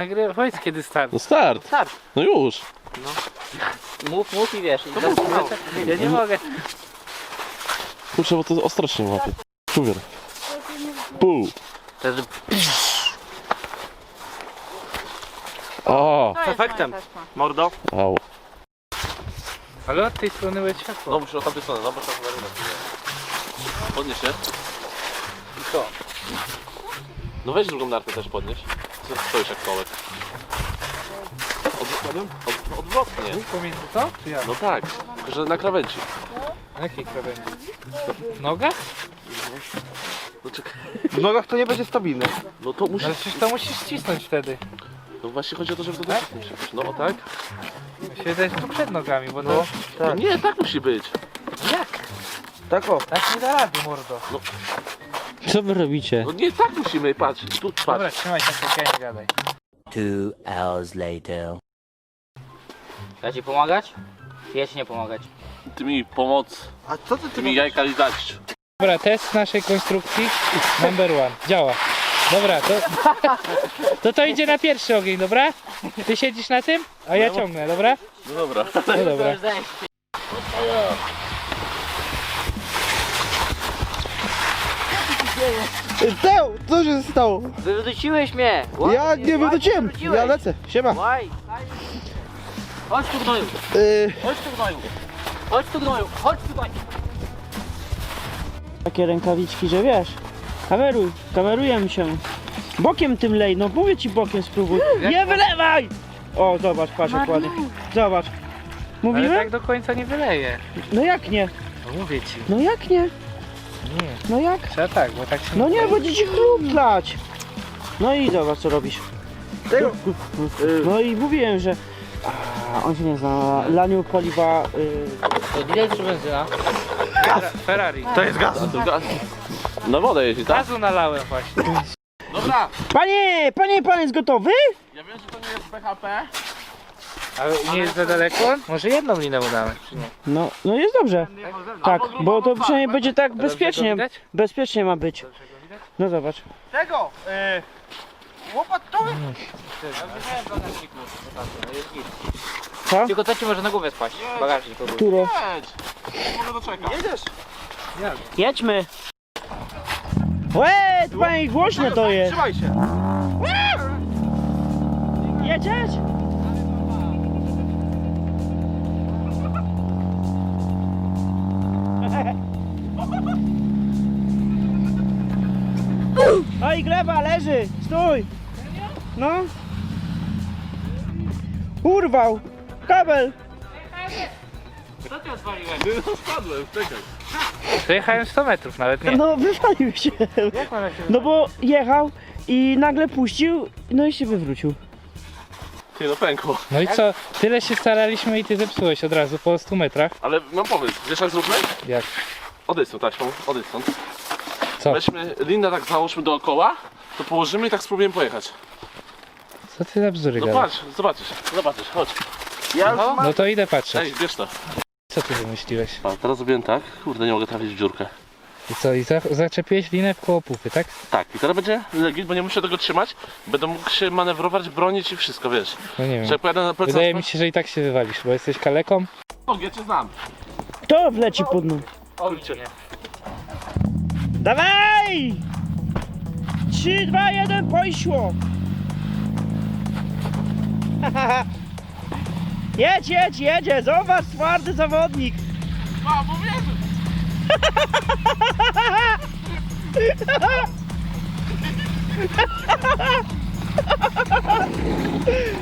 Nagry... Powiedz kiedy start. No start. Start. No już. Mów, mów i wiesz. I To Ja nie mogę. Kurczę, bo to ostrożnie łapie. Czuwier. Pół. Wtedy O, z efektem. Mordo. au. Ale od tej strony będzie światło. No musisz od tamtej strony, no bo czas na rynek. Podnieś się. I co? No weź drugą nartę też podnieś. Co stoisz jak kołek? Odwrotnie? Od, odwrotnie. Pomiędzy to? Czy ja? No tak, tylko że na krawędzi. Na jakiej krawędzi? W nogach? No czekaj. W nogach to nie będzie stabilne. No to Ale musisz... przecież to musisz ścisnąć wtedy. No właśnie chodzi o to, żeby to docisnąć jakoś. No o tak? Że tu przed nogami, bo to... No, No tak. nie, tak musi być. Jak? Tak o. Tak nie da rady, mordo. Co wy robicie? No nie, tak musimy, patrz. Tu, Dobra, patrz. trzymaj się, tak ja nie gadaj. Two hours later. Ja ci pomagać? Ja ci nie pomagać. Ty mi pomoc, A co ty, ty ty mi jajka lizać. Dobra, test naszej konstrukcji number one. Działa. Dobra, to, to to idzie na pierwszy ogień, dobra? Ty siedzisz na tym, a ja ciągnę, dobra? No dobra. No dobra. Teo, co się stało? Wywróciłeś mnie! Ja nie wywróciłem. Ja lecę. Siema. Łaj! Chodź tu gnoju! Yy, Chodź tu gnoju! Chodź tu gnoju! Chodź tu gnoju! Takie rękawiczki, że wiesz. Kameruj, kamerujemy się. Bokiem tym lej, no mówię ci bokiem spróbuj. Nie wylewaj! O, zobacz, patrz jak ładnie. Zobacz. Ale Mówiłem? tak do końca nie wyleje. No jak nie? No mówię ci. No jak nie? Nie. No jak? Trzeba tak, bo tak się No nie, będzie ci chruplać. No i zobacz co robisz. Tego. No i mówiłem, że... A, on się nie zna. Laniu paliwa... Y... To diesel czy benzyna? Ferrari. to jest gaz. A to gaz. Na wodę jeździ, tak? Gazu nalałem właśnie. Dobra. Panie, panie, pan jest gotowy? Ja wiem, że to nie jest BHP. Ale nie jest za daleko? Może jedną linę udamy, czy nie? No, no jest dobrze. Tak, bo to przynajmniej będzie tak bezpiecznie. widać? Bezpiecznie ma być. No zobacz. Tego. Yy, łopat to Co? Tylko to ci może na głowę spaść. Bagażnik ogólnie. Które? Może doczekam. jedziesz. Jedźmy. Łe, panie, głośno to jest. Trzymaj się. Jedziesz? Oj, gleba leży, stój. No. Urwał. Kabel. Co ty odwaliłeś? No spadłem, czekaj. Dojechałem 100 metrów nawet, nie. No, wywalił się. Jak mam się No bo jechał i nagle puścił, no i się wywrócił. Ty no pękło. No i co? Tyle się staraliśmy i ty zepsułeś od razu po 100 metrach. Ale mam pomysł, wiesz jak zróbmy? Jak? Odejdź tą taśmą, odejdź stąd. Co? Weźmy linę tak załóżmy dookoła, to położymy i tak spróbujemy pojechać. Co ty za bzdury No gadasz? patrz, zobaczysz, zobaczysz, chodź. Ja już No, mam. no to idę patrzeć. Ej, bierz to. Co ty wymyśliłeś? A, teraz zrobiłem tak, kurde nie mogę trafić w dziurkę. I co? I za, zaczepiłeś linę w koło pupy, tak? Tak, i teraz będzie legit, bo nie muszę tego trzymać. Będę mógł się manewrować, bronić i wszystko, wiesz. No nie Że wiem. jak pojadę na plecy Wydaje mi się, że i tak się wywalisz, bo jesteś kaleką. O, ja cię znam. Kto wleci pod nóg? Ojcze nie. Dawaj! 3, 2, 1, poszło! jedź, jedź, jedzie! Zobacz, twardy zawodnik! Bo wierzę.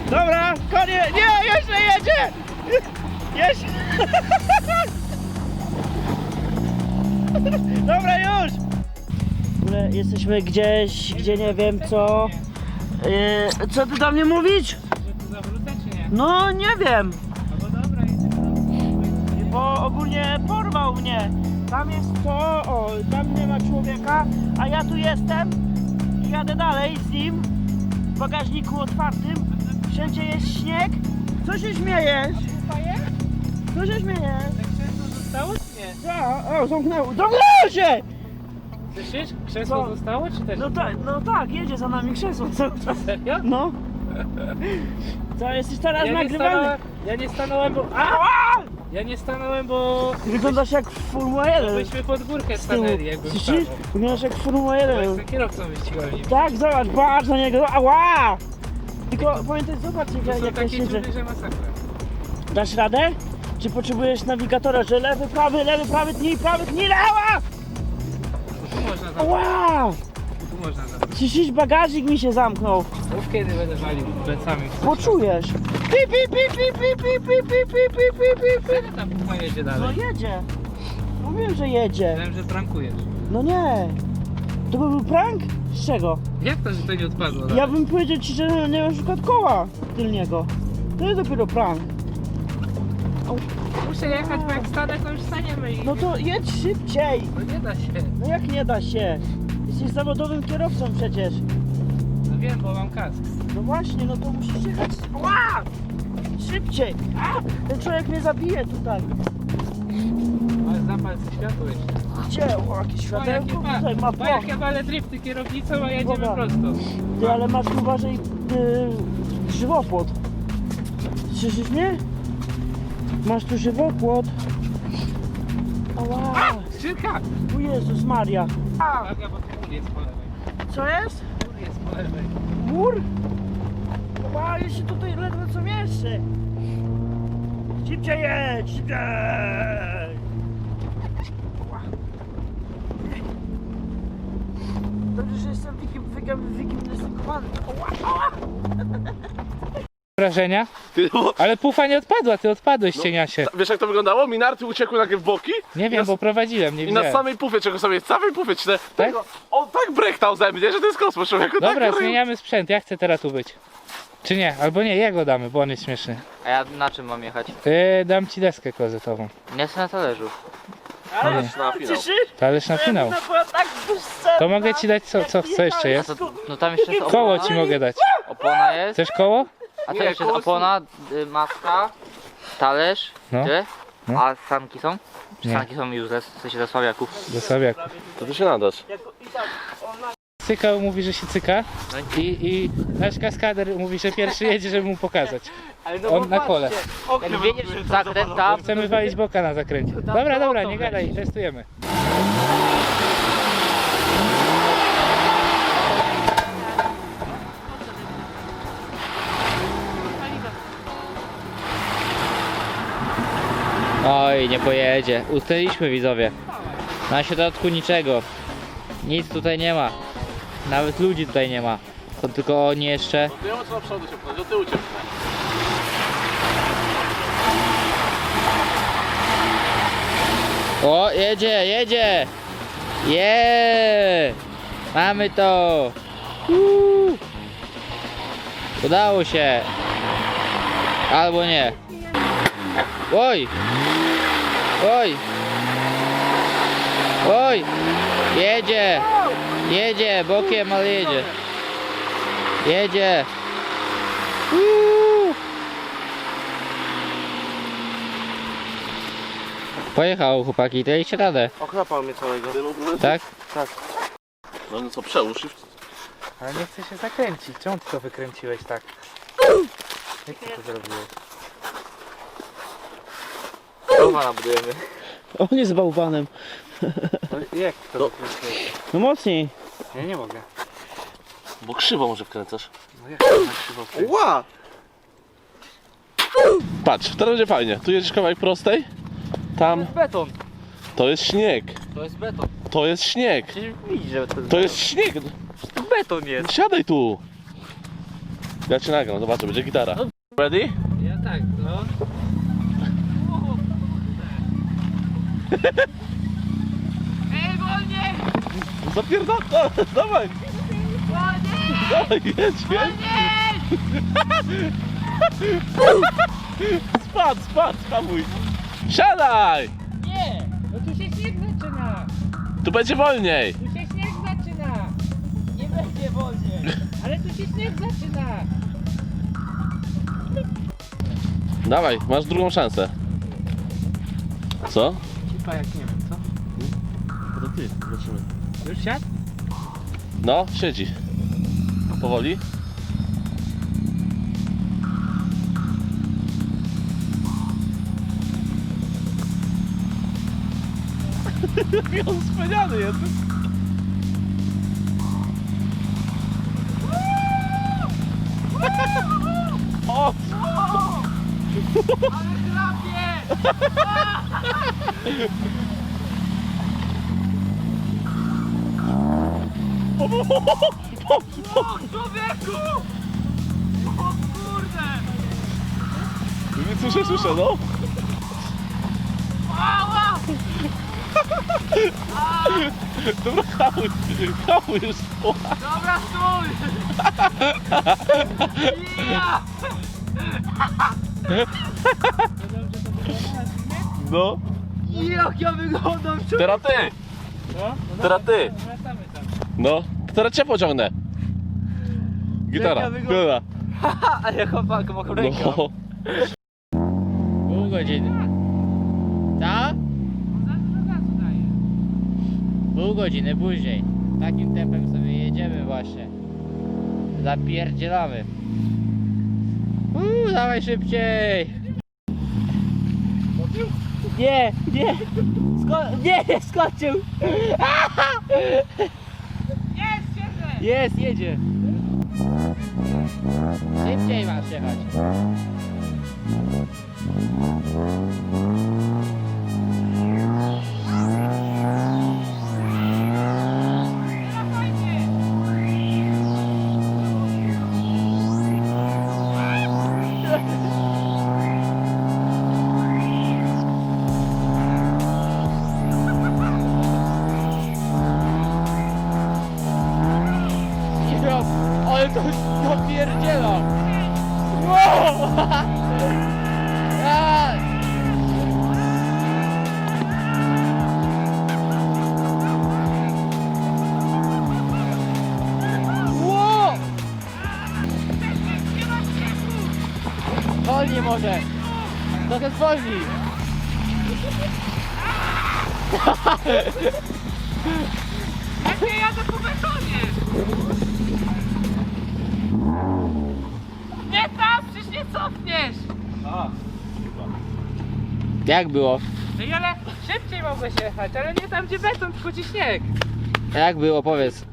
Dobra, koniec! Nie, jeszcze jedzie! Jeszcze! Dobra, już! Ogóle jesteśmy gdzieś, gdzie nie wiem co... Yy, co ty do mnie mówić? No, nie wiem. Bo ogólnie porwał mnie. Tam jest to, o, tam nie ma człowieka, a ja tu jestem i jadę dalej z nim w bagażniku otwartym. Wszędzie jest śnieg. Co się śmiejesz? Co się śmiejesz? Zostało czy nie? Co? O, zamknęło. Zamknęło się! Słyszysz? Krzesło Co? zostało czy też? No tak, no tak, jedzie za nami krzesło cały czas. Serio? No. Co, jesteś teraz Ja nie nagrywany? stanąłem, ja nie stanąłem, bo... A! Ja nie stanąłem, bo... Ty wyglądasz jak Formuła 1 Byśmy pod górkę z tyłu. stanęli, jakbym Słyszysz? Wyglądasz jak Formuła Bo 1 Jestem kierowcą wyścigowym. Tak, zobacz, patrz na niego, ała! Tylko pamiętaj, zobacz jak To ja, są jak ja takie siedzę. dziury, że masakra. Dasz radę? Czy potrzebujesz nawigatora, że lewy, prawy, lewy, prawy, tnij, prawy, tnij, lewa! Można zamknąć. Ała! Tu można zamknąć. Słyszysz, bagażnik mi się zamknął. Mów kiedy będę walił plecami. Poczujesz. Pi, pi, pi, pi, pi, pi, pi, pi, pi, pi, pi, pi, pi. Kiedy ta puma jedzie No dalej? jedzie. Mówiłem, że jedzie. Wiem, że prankujesz. No nie. To by był prank? Z czego? Jak to, że to nie odpadło? Ja dalej? bym powiedział ci, że nie ma na przykład koła tylniego. To jest dopiero prank. Muszę jechać, bo jak stanę, to już staniemy i... No to jedź szybciej. No nie da się. No jak nie da się? Jesteś zawodowym kierowcą przecież. No wiem, bo mam kask. No właśnie, no to musisz jechać. Ła! Szybciej! A! Ten człowiek mnie zabije tutaj. Ale zapal sobie światło jeszcze. Gdzie? O, jakieś O, jakie światełko pa- tutaj ma Bo po. jak ja walę drifty kierownicą, a jedziemy Dobra. prosto. Ty, ale masz uważaj yy, żywopłot. Słyszysz mnie? Masz tu żywopłot. Ała! Skrzynka! O Jezus Maria. Uwaga, bo tu mur jest po lewej. Co jest? Mur jest po lewej. Mur? Ała, ja się tutaj ledwo co mieszczę. Szybciej jedź, szybciej! Ała. Dobrze, że jestem wikim, wikim, wygimnastykowany. Ała, ała! Wrażenia? Ty, bo, Ale pufa nie odpadła, ty odpadłeś No, cieniasie. wiesz jak to wyglądało? Minarty uciekły nagle w boki Nie wiem, na- bo prowadziłem, nie i na widziałem. samej pufie, czego sobie, samej pufie, czy te, tego, on tak brechtał ze mnie, że to jest kosmos, człowieku, Dobra, tak zmieniamy sprzęt, ja chcę teraz tu być. Czy nie? Albo nie, jego damy, bo on jest śmieszny. A ja na czym mam jechać? Yy, dam ci deskę klozetową. Nie jestem na talerzu. Ale Na finał. Talerz na finał. tak. To mogę ci dać co, co, co jeszcze jest? To, no tam jeszcze jest Koło ci mogę dać. Opona jest. Chcesz koło? A to jeszcze jest opona, y, maska, talerz, No. ty? No. A sanki są? Czy Nie. sanki są useless, w sensie dla słabiaków? Do Sławiaku. To ty się nadasz. Cykał mówi, że się cyka. No I, I nasz kaskader mówi, że pierwszy jedzie, żeby mu pokazać. Ale no On na kole. Jak wiedziesz zakręt tam, Chcemy walić boka na zakręcie. Dobra, dobra, nie gadaj, testujemy. Oj, nie pojedzie. Ustaliliśmy widzowie. Na środku niczego. Nic tutaj nie ma. Nawet ludzi tutaj nie ma. To tylko oni jeszcze. O, jedzie, jedzie! Je! Mamy to! Uuu. Udało się! Albo nie. Oj! Oj! Oj! Jedzie! Jedzie, bokiem, ale jedzie. Jedzie! Uuu. Pojechał chłopaki, dajcie radę, Ochrapał mnie całego. tak? No, no co, przełóż i... w- Ale nie chcę się zakręcić. Czemu ty to wykręciłeś tak? Jak ty to zrobiłeś? Rowana budujemy. On jest bałwanem. No, jak to wykręciłeś? No mocniej. Ja nie mogę. Bo krzywo może wkręcasz. No jak to na krzywo? Ła! Patrz, teraz będzie fajnie. Tu jedziesz kawałek prostej, tam Beton. to jest śnieg. To jest beton. To jest śnieg. Przecież widzisz, że to jest, To jest śnieg. To beton jest. Siadaj tu. Ja cię nagram, zobaczę, będzie gitara. Ready? Ja tak, no. Zapierdol, dawaj. Dawaj, jedź, jedź. Spadł, spadł, hamuj. Siadaj! Nie! No tu się śnieg zaczyna! Tu będzie wolniej. Tu się śnieg zaczyna! Nie będzie wolniej! Ale tu się śnieg zaczyna! Dawaj, masz drugą szansę. Co? lipa jak nie wiem, co? No to ty, zobaczymy. Już siadł? No, siedzi. Powoli. On wspaniany jest. Ale drapie! Słyszę, słyszę, no. Dobra, hamuj, hamuj już. Dobra, stój! Ja! No. Jak ja wyglądam? Teraz ty. No, no Teraz ty. Wracamy tam. No, teraz cię pociągnę. Gitara, Jak ja wyglądam? gitara. A ja chłopak mokrą ręką. No. Pół godziny. Co? Pół godziny później. Takim tempem sobie jedziemy właśnie. Zapierdzielamy. Uuu, dawaj szybciej. Nie, nie! Sko- nie, nie, skoczył! Jest, Jest, jedzie! Szybciej masz jechać. Może! Trochę zwolnij! Nie tam, przecież nie cofniesz! Jak było? No i ale szybciej mogłeś jechać, ale nie tam gdzie beton, tylko ci śnieg. Jak było, powiedz.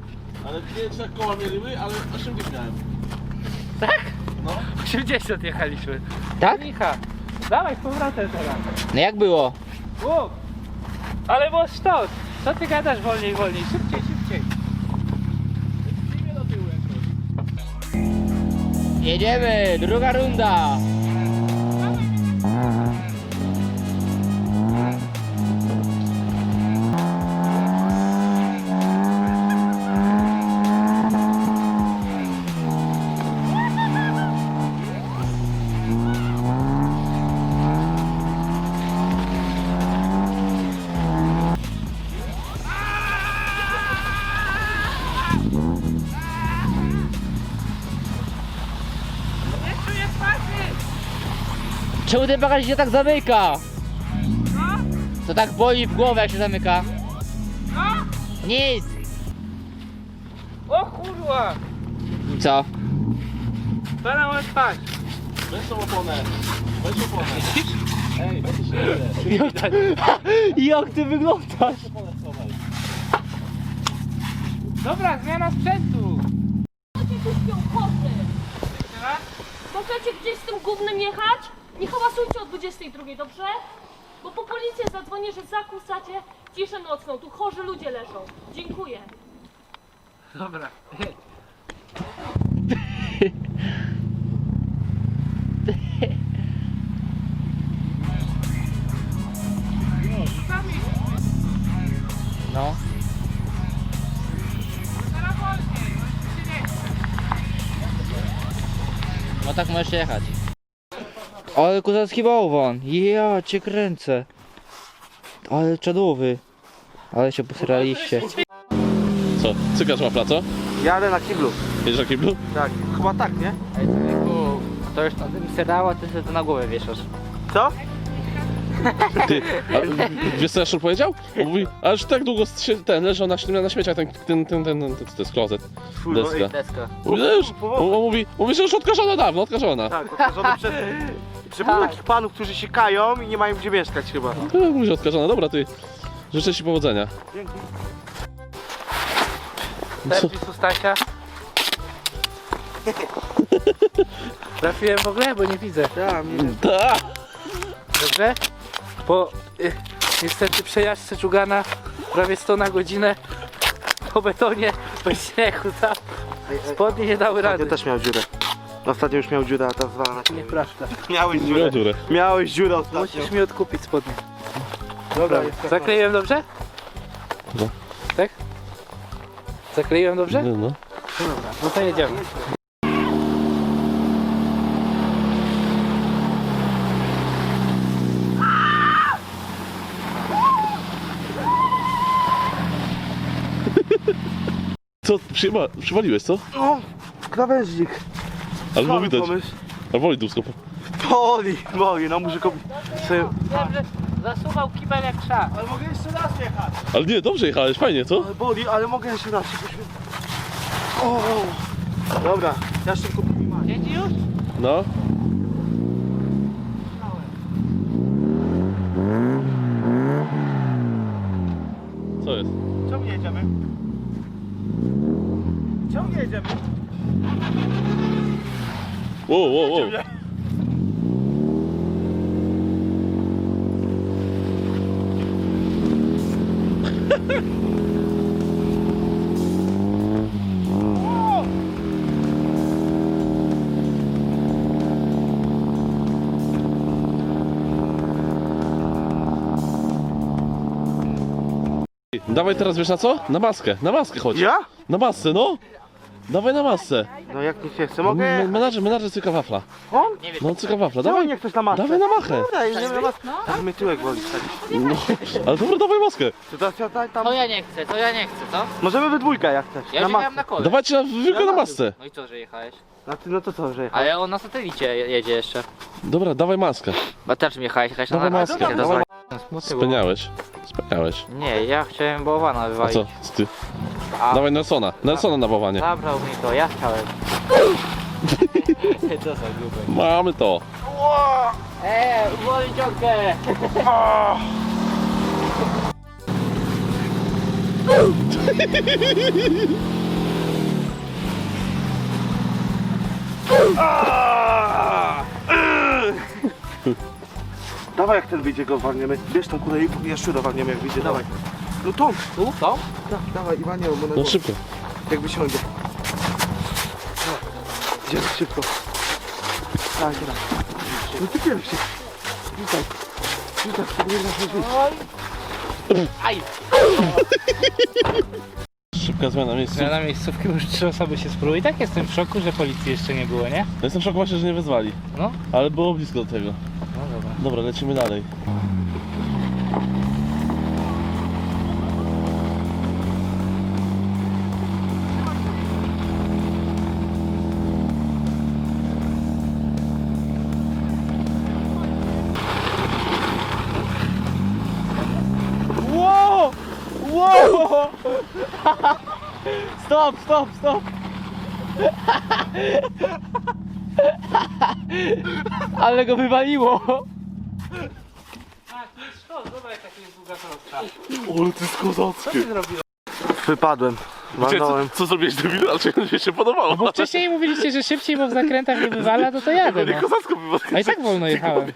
Ale dwie, trzech koła mieliły, ale 80 miałem. Tak? No. 80 jechaliśmy. Tak? Micha, dawaj powrotem teraz. No jak było? Łuk. Ale było sztos. Co ty gadasz wolniej, wolniej? Szybciej, szybciej. Jedziemy, druga runda. Czemu ten bagaż się tak zamyka? To tak boli w głowę jak się zamyka. Nic. O kurwa! Co? Pana może spać. Weź tą oponę. Weź oponę. Ej, weź jeszcze jeden. Jak ty wyglądasz? Oponę schowaj. Dobra, zmiana sprzętu. Możecie gdzieś z tym gównem jechać? Nie hałasujcie o 22, dobrze? Bo po policję zadzwonię, że zakłócacie ciszę nocną. Tu chorzy ludzie leżą. Dziękuję. Dobra. No. No tak możesz jechać. Ale kozacki bałwan. Ja cię kręcę. Ale czadowy. Ale się posraliście. Co? Cykasz wafla, co? Jadę na kiblu. Jedziesz na kiblu? Tak, chyba tak, nie? Ej, człowieku, to już na tym sedała, ty sobie to na głowę wieszasz. Co? Ty, a, wiesz co Jaszczur powiedział? On mówi, już tak długo się- ten leżał na, śmie- na śmieciach, ten, ten, ten, ten, ten, to jest klozet, no, deska. Deska. Mówi, no już, on, on mówi, mówi, że już odkażona dawno, odkażona. Tak, odkażony przed... Czy było takich panów, którzy się kają i nie mają gdzie mieszkać chyba. No, Mówi, że odkażona, dobra ty, Życzę Ci powodzenia. Serwis u Stasia. Trafiłem w ogóle, bo nie widzę. Tak. Dobrze? Po y, niestety przejażdżce Czugana prawie 100 na godzinę po betonie, bez śniegu tam. Spodnie nie dały rady. Ja też miał dziurę. Ostatnio już miał dziurę, a ta zwala na Nieprawda. Miałeś Miał dziurę. dziurę. Miałeś dziurę ostatnio. Musisz mi odkupić spodnie. Dobra, Zakleiłem dobrze? No. Tak? Zakleiłem dobrze? No, no. No to jedziemy. Co, przywaliłeś, co? O, krawężnik. Albo widać. pomysł. A woli tu skopa. Boli, boli, no muszę kupić sobie... Dobrze, zasuwał kibel jak szak. Ale mogę jeszcze raz jechać. Ale nie, dobrze jechałeś, fajnie, co? Ale boli, ale mogę jeszcze raz. O, dobra, ja szybko kupię. Jedzie już? No. Wow, wow, wow. Dawaj teraz wiesz na co? Na maskę, na maskę chodź. Ja? Na masce, no. Dawaj na masce. No jak nic nie chcę, M- mogę... Menadżer, menadżer cyka wafla. On? No cyka wafla, Czemu dawaj. nie chcesz na maskę? Dawaj na machę. Dobra, jedziemy na maskę. Tak mnie tyłek boli. Tak. No, ale dobra, dawaj maskę. To teraz ja tam... To ja nie chcę, to ja nie chcę, co? Możemy we dwójkę jak chcesz. Ja na już maskę. jechałem na kole. Dawajcie na, tylko na masce. No i co, że jechałeś? A ty, no to co, że jechać? Ale on na satelicie je- jedzie jeszcze. Dobra, dawaj maskę. Bo czym jechałeś? Jechałeś Dawaj na maskę, dawaj. smutny był. Speniałeś. Speniałeś. Nie, ja chciałem bałwana A wywalić. co? Co ty? A- Dawaj Nelsona. Nelsona na bawanie. Zabrał mi to, ja chciałem. to za grube. Mamy to. Eee, uwolnij ciągę! Dawaj jak ten wyjdzie go walniemy. Bierz tą kulę i ja szczurę walniemy jak wyjdzie, dawaj. No tą. Tu, to? Tak, dawaj i walniemy mu na No szybko. Jak wysiądzie. Idziemy szybko. Dawaj teraz. No ty pierwszy. Rzucaj. Rzucaj, nie nasze drzwi. Aj! Szybka zmiana miejsca. Ja na miejscówkę już trzy osoby się spróbują. I tak jestem w szoku, że policji jeszcze nie było, nie? Jestem w szoku właśnie, że nie wezwali. No. Ale było blisko do tego. No dobra. Dobra, lecimy dalej. Stop, stop, stop! Ale go wywaliło! Tak, jest sztos. Dobra, jak jest długa. Ale ty jest kozackie. Wypadłem. Walnąłem. Co, co zrobiłeś debilu? Ale czego mi się podobało? Bo wcześniej mówiliście, że szybciej, bo w zakrętach nie wywala, to to jadę, Nie no. kozacko było. A i tak wolno jechałem.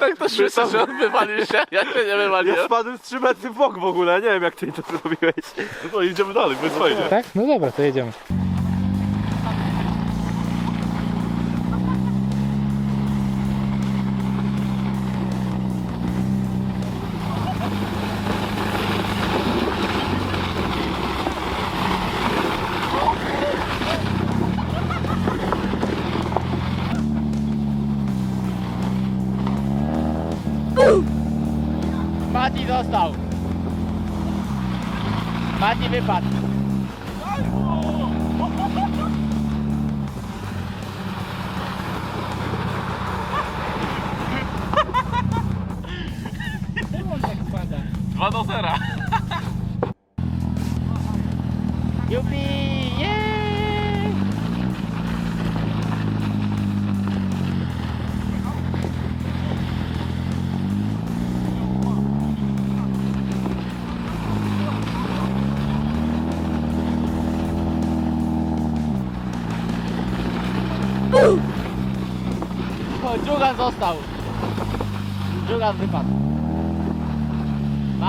Tak to śmieszne, że on wywalił się, ja się nie Ja wywaliłem. spadłem z 3 metry w bok w ogóle, nie wiem jak ty to zrobiłeś. No to idziemy dalej, więc fajnie. Tak? No dobra, to jedziemy. Mati dostał! Mati wypadł! Dwa do zera.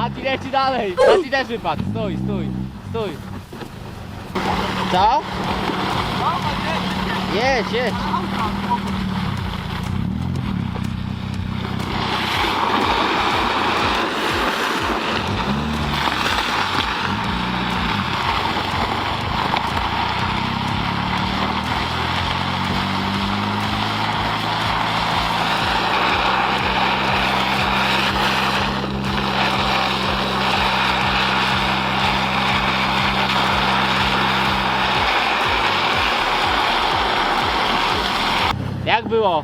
Mati leci dalej. Mati też wypadł. Stój, stój, stój. Co? Jedź, jedź. Było?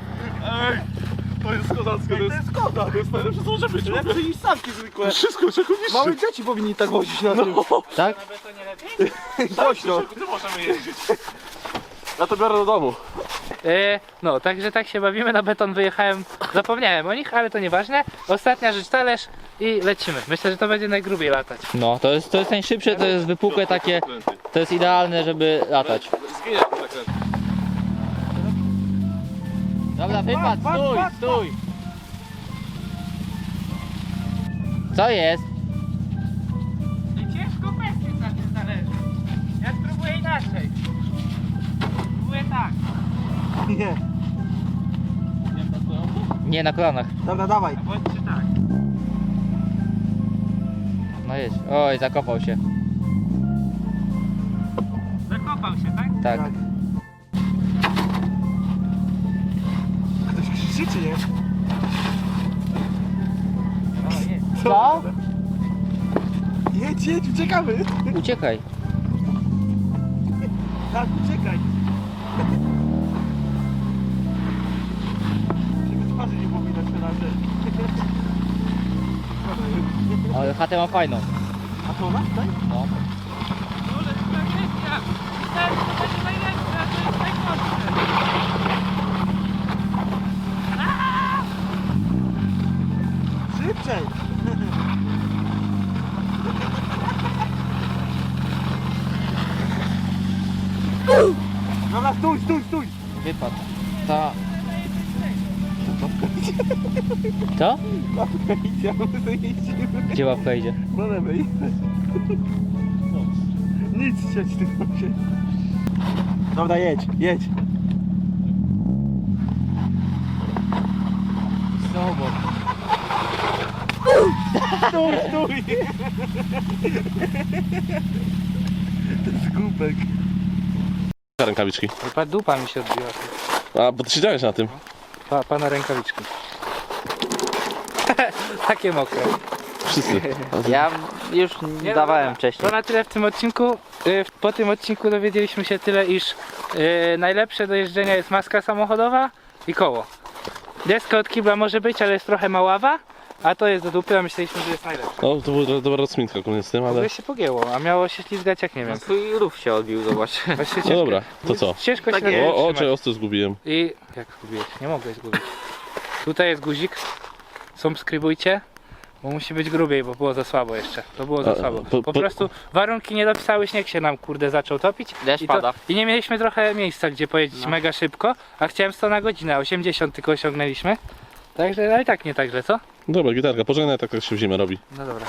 To jest kozacko, to jest skoda. To jest najlepsze co może być. Lepsze niż sanki zwykłe. Wszystko, czego niszczy. Małe dzieci powinni tak wozić na tym. Tak? Głośno. Tu możemy jeździć. Ja to biorę do domu. E, no, także tak się bawimy, na beton wyjechałem, zapomniałem o nich, ale to nieważne. Ostatnia rzecz, talerz i lecimy. Myślę, że to będzie najgrubiej latać. No, to jest, to jest najszybsze, to jest wypukłe takie, to jest idealne, żeby latać. Zginie ten zakręt. Dobra, wypad, Patrz, stój, stój. Co jest? Ciężko kwestię na tym talerzu. Ja spróbuję inaczej. Spróbuję tak. Nie. Nie, na kolanach. Dobra, dawaj. Tak. No jedź. Oj, zakopał się. Zakopał się, tak? Tak. Ktoś krzyczy, nie? Co? Jedź, jedź, uciekamy. Uciekaj. Tak, uciekaj. Żeby twarzy nie było widać na razie. Ale chatę ma fajną. A to ona tutaj? No. Ale to kwestia. Myślałem, że to będzie najlepsze, a to jest najgorsze. Szybciej. Dobra, stój, stój, stój. Wypad. Ta. Co? Łapka idzie, a my sobie jeździmy. Gdzie łapka idzie? Na lewej. Nic sieć tylko się. Dobra, jedź, jedź. Snowboard. Stój, stój. Zgubek. Rękawiczki. Chyba dupa mi się odbiła. A, bo ty siedziałeś na tym. Pa, pana rękawiczki. Takie mokre. Wszyscy. Ja już Nie, dawałem dobra. wcześniej. To na tyle w tym odcinku. Y, Po tym odcinku dowiedzieliśmy się tyle, iż y, najlepsze do jeżdżenia jest maska samochodowa i koło. Deska od kibla może być, ale jest trochę maława, a to jest do dupy, a myśleliśmy, że jest najlepsze. No, to była dobra rozminka koniec z tym, W ale... ogóle się pogięło, a miało się ślizgać jak nie wiem. Twój rów się odbił, zobacz. Właśnie No dobra, to co? Ciężko się Tak tak O, o, trzymać. czy ostro zgubiłem. I jak zgubiłeś? Nie mogłeś zgubić. Tutaj jest guzik. Subskrybujcie. Bo musi być grubiej, bo było za słabo jeszcze. To było za A, słabo. po- Po, po- prostu warunki nie dopisały, śnieg się nam kurde zaczął topić. Deszcz I, to, pada. I nie mieliśmy trochę miejsca, gdzie pojeździć mega szybko, a chciałem 100 na godzinę, 80 tylko osiągnęliśmy. Także, ale i tak nie tak źle, co? Dobra, gitarka, pożegnaj, tak to się w zimę robi. No dobra.